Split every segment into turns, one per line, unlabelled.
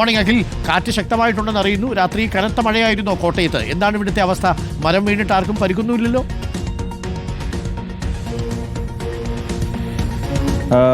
Morning Akhil കാറ്റ് ശക്തമായിട്ടുണ്ടെന്ന് അറിയുന്നു. രാത്രി കനത്ത മഴയായിരുന്നു കോട്ടയത്ത്. എന്താണ് ഇവിടുത്തെ അവസ്ഥ? മരം വീണിട്ട് ആർക്കും പരിക്കൊന്നുമില്ലല്ലോ.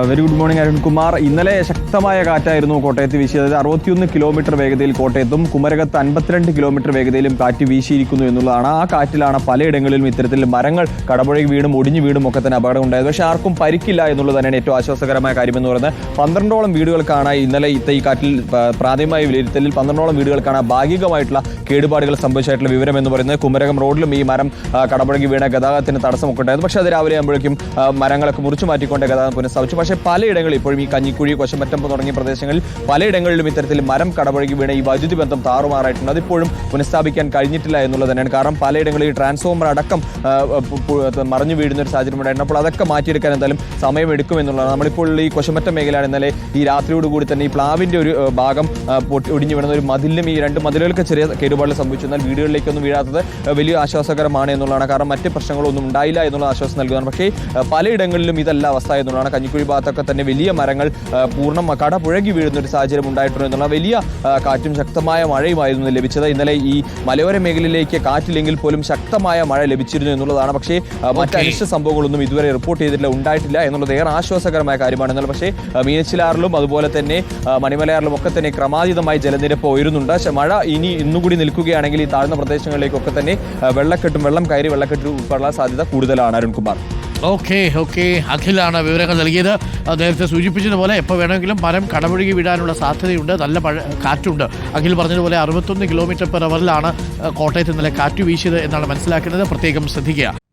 വെരി ഗുഡ് മോർണിംഗ് അരുൺകുമാർ ഇന്നലെ ശക്തമായ കാറ്റായിരുന്നു കോട്ടയത്ത് വീശിയത്. അറുപത്തിയൊന്ന് കിലോമീറ്റർ വേഗതയിൽ കോട്ടയത്തും കുമരകത്ത് അൻപത്തിരണ്ട് കിലോമീറ്റർ വേഗതയിലും കാറ്റ് വീശിയിരിക്കുന്നു എന്നുള്ളതാണ്. ആ കാറ്റിലാണ് പലയിടങ്ങളിലും ഇത്തരത്തിൽ മരങ്ങൾ കടപുഴകി വീടും ഒടിഞ്ഞു വീടും ഒക്കെ തന്നെ അപകടം ഉണ്ടായത്. പക്ഷേ ആർക്കും പരിക്കില്ല എന്നുള്ളത് തന്നെയാണ് ഏറ്റവും ആശ്വാസകരമായ കാര്യമെന്ന് പറയുന്നത്. പന്ത്രണ്ടോളം വീടുകൾക്കാണ് ഇന്നലെ ഇത്ത ഈ കാറ്റിൽ പ്രാഥമികമായ വിലയിരുത്തലിൽ പന്ത്രണ്ടോളം വീടുകൾക്കാണ് ഭാഗികമായിട്ടുള്ള കേടുപാടുകൾ സംഭവിച്ചായിട്ടുള്ള വിവരം എന്ന് പറയുന്നത്. കുമരകം റോഡിലും ഈ മരം കടപുഴകി വീണ ഗതാഗതത്തിന് തടസ്സമൊക്കെ ഉണ്ടായിരുന്നു. പക്ഷേ അത് രാവിലെ ആകുമ്പോഴേക്കും മരങ്ങളൊക്കെ മുറിച്ചു മാറ്റിക്കൊണ്ട് ഗതാഗതം പുനഃസ്ഥാപിച്ചു. പക്ഷേ പലയിടങ്ങളിൽ ഇപ്പോഴും ഈ കഞ്ഞിക്കുഴി കൊശമറ്റമ്പ് തുടങ്ങിയ പ്രദേശങ്ങളിൽ പലയിടങ്ങളിലും ഇത്തരത്തിൽ മരം കടപുഴകി വീണ ഈ വൈദ്യുതി ബന്ധം താറുമാറായിട്ടുണ്ട്. അതിപ്പോഴും പുനഃസ്ഥാപിക്കാൻ കഴിഞ്ഞിട്ടില്ല എന്നുള്ളത് തന്നെയാണ്. കാരണം പലയിടങ്ങളിൽ ട്രാൻസ്ഫോമർ അടക്കം മറിഞ്ഞു വീഴുന്ന ഒരു സാഹചര്യം ഉണ്ടായിരുന്നു അപ്പോൾ അതൊക്കെ മാറ്റിയെടുക്കാൻ എന്തായാലും സമയമെടുക്കും എന്നുള്ളതാണ്. നമ്മളിപ്പോൾ ഈ കൊശമറ്റം മേഖലയാണ് ഇന്നലെ ഈ രാത്രിയോട് കൂടി തന്നെ ഈ പ്ലാവിന്റെ ഒരു ഭാഗം ഒടിഞ്ഞു വീണ ഒരു മതിലും ഈ രണ്ട് മതിലുകൾക്ക് ചെറിയ കേടുപാടുകൾ സംഭവിച്ചു. എന്നാൽ വീടുകളിലേക്കൊന്നും വീഴാത്തത് വലിയ ആശ്വാസകരമാണ് എന്നുള്ളതാണ്. കാരണം മറ്റ് പ്രശ്നങ്ങളൊന്നും ഉണ്ടായില്ല എന്നുള്ള ആശ്വാസം നൽകുന്നതാണ്. പക്ഷേ പലയിടങ്ങളിലും ഇതല്ല അവസ്ഥ എന്നുള്ളതാണ് കഞ്ഞിക്കുഴി ഭാഗത്തൊക്കെ തന്നെ വലിയ മരങ്ങൾ പൂർണം കട പുഴകി വീഴുന്ന ഒരു സാഹചര്യം ഉണ്ടായിട്ടുണ്ട് എന്നുള്ള വലിയ കാറ്റും ശക്തമായ മഴയുമായിരുന്നു ലഭിച്ചത്. ഇന്നലെ ഈ മലയോര മേഖലയിലേക്ക് കാറ്റില്ലെങ്കിൽ പോലും ശക്തമായ മഴ ലഭിച്ചിരുന്നു എന്നുള്ളതാണ്. പക്ഷേ മറ്റ് അനിഷ്ട സംഭവങ്ങളൊന്നും ഇതുവരെ റിപ്പോർട്ട് ചെയ്തിട്ടില്ല ഉണ്ടായിട്ടില്ല എന്നുള്ളത് ഏറെ ആശ്വാസകരമായ കാര്യമാണ്. എന്നാൽ പക്ഷേ മീനച്ചിലാറിലും അതുപോലെ തന്നെ മണിമലയാറിലും ഒക്കെ തന്നെ ക്രമാതീതമായി ജലനിരപ്പ് ഉയരുന്നുണ്ട്. പക്ഷേ മഴ ഇനി ഇന്നുകൂടി നിൽക്കുകയാണെങ്കിൽ ഈ താഴ്ന്ന പ്രദേശങ്ങളിലേക്കൊക്കെ തന്നെ വെള്ളക്കെട്ടും വെള്ളം കയറി വെള്ളക്കെട്ടും ഉൾപ്പെടാൻ സാധ്യത കൂടുതലാണ്. അരുൺകുമാർ.
Okay okay. അഖിലാണ് വിവരങ്ങൾ നൽകിയത്. നേരത്തെ സൂചിപ്പിച്ചതുപോലെ എപ്പോൾ വേണമെങ്കിലും മരം കടമൊഴുകി വിടാനുള്ള സാധ്യതയുണ്ട്. നല്ല മഴ കാറ്റുണ്ട്. അഖിൽ പറഞ്ഞതുപോലെ അറുപത്തൊന്ന് കിലോമീറ്റർ പെർ അവറിലാണ് കോട്ടയത്ത് ഇന്നലെ കാറ്റ് വീശിയത് എന്നാണ് മനസ്സിലാക്കുന്നത്. പ്രത്യേകം ശ്രദ്ധിക്കുക.